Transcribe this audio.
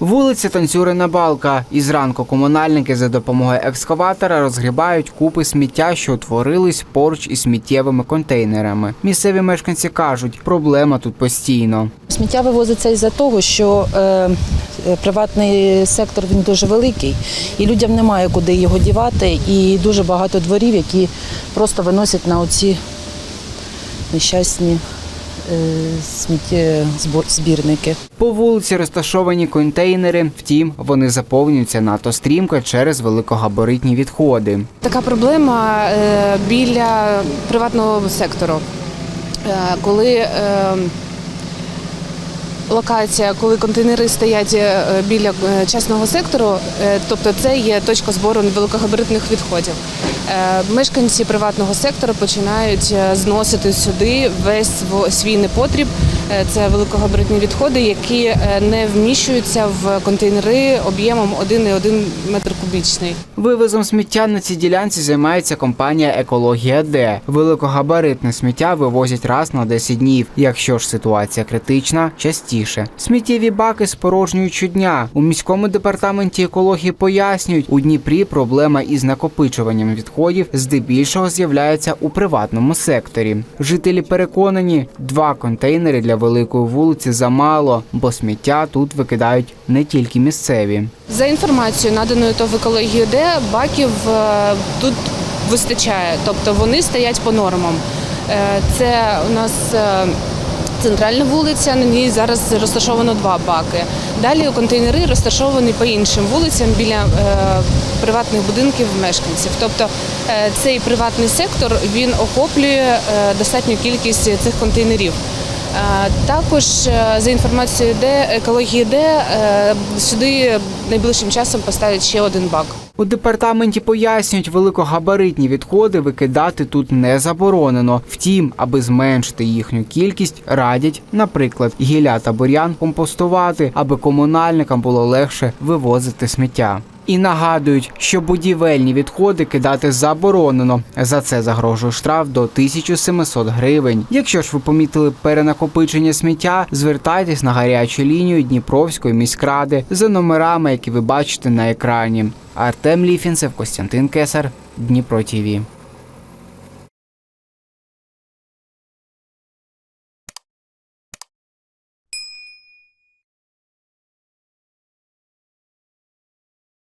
Вулиця Танцюрина Балка. І зранку комунальники за допомогою екскаватора розгрібають купи сміття, що утворились поруч із сміттєвими контейнерами. Місцеві мешканці кажуть, проблема тут постійно. Сміття вивозиться із-за того, що е, е, приватний сектор він дуже великий, і людям немає куди його дівати, і дуже багато дворів, які просто виносять на оці нещасні сміттєзбірники. По вулиці розташовані контейнери, втім, вони заповнюються надто стрімко через великогабаритні відходи. Така проблема е, біля приватного сектору, Е, коли е, локація, коли контейнери стоять е, біля е, частного сектору, е, тобто це є точка збору великогабаритних відходів. Мешканці приватного сектору починають зносити сюди весь свій непотріб. Це великогабаритні відходи, які не вміщуються в контейнери об'ємом 1,1 метр кубічний. Вивозом сміття на цій ділянці займається компанія Екологія Д. Великогабаритне сміття вивозять раз на 10 днів. Якщо ж ситуація критична, частіше. Сміттєві баки спорожнюють щодня. У міському департаменті екології пояснюють, у Дніпрі проблема із накопичуванням відходів здебільшого з'являється у приватному секторі. Жителі переконані, два контейнери для великої вулиці замало, бо сміття тут викидають не тільки місцеві. За інформацією, наданою ТОВ екологію Д, баків е, тут вистачає, тобто вони стоять по нормам. Е, Це у нас е, центральна вулиця, на ній зараз розташовано два баки. Далі контейнери розташовані по іншим вулицям біля е, приватних будинків мешканців. Тобто е, цей приватний сектор він охоплює е, достатню кількість цих контейнерів. Е, Також е, за інформацією де екології де е, сюди найближчим часом поставлять ще один бак. У департаменті пояснюють, великогабаритні відходи викидати тут не заборонено. Втім, аби зменшити їхню кількість, радять, наприклад, гілля та бур'ян компостувати, аби комунальникам було легше вивозити сміття. І нагадують, що будівельні відходи кидати заборонено. За це загрожує штраф до 1700 гривень. Якщо ж ви помітили перенакопичення сміття, звертайтесь на гарячу лінію Дніпровської міськради за номерами, які ви бачите на екрані. Артем Ліфінцев, Костянтин Кесар, Дніпро ТІВІ.